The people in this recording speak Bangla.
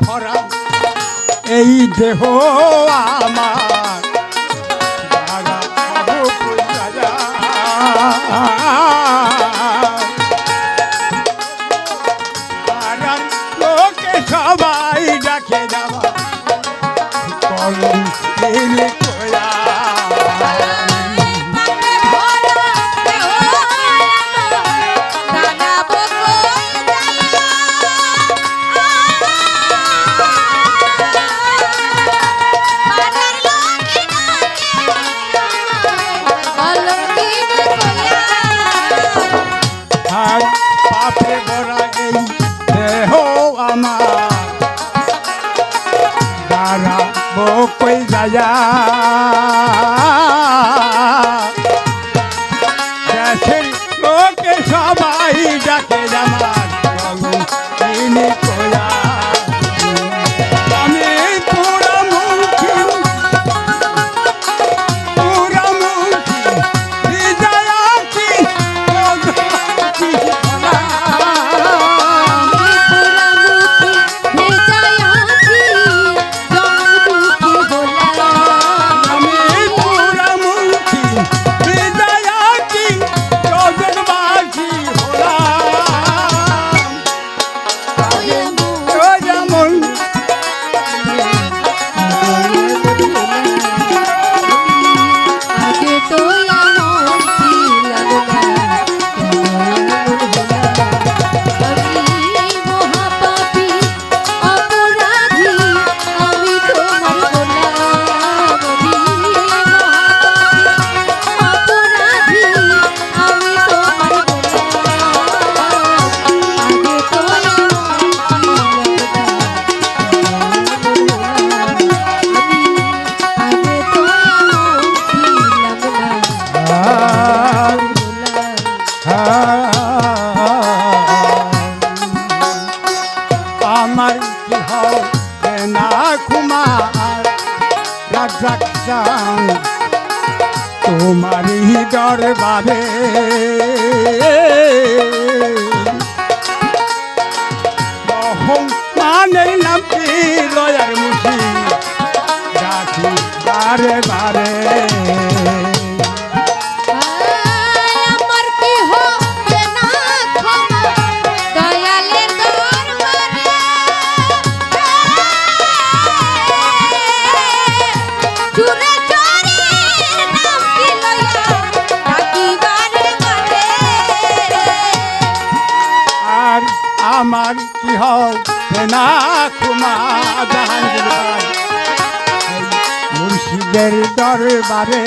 ভরা এই দেহ আমার ছায়া আমার কি হয় না কুমার রাজান তোমারই দরবারে। আমার কি হবে না খুমা মুর্শিদের দরবারে।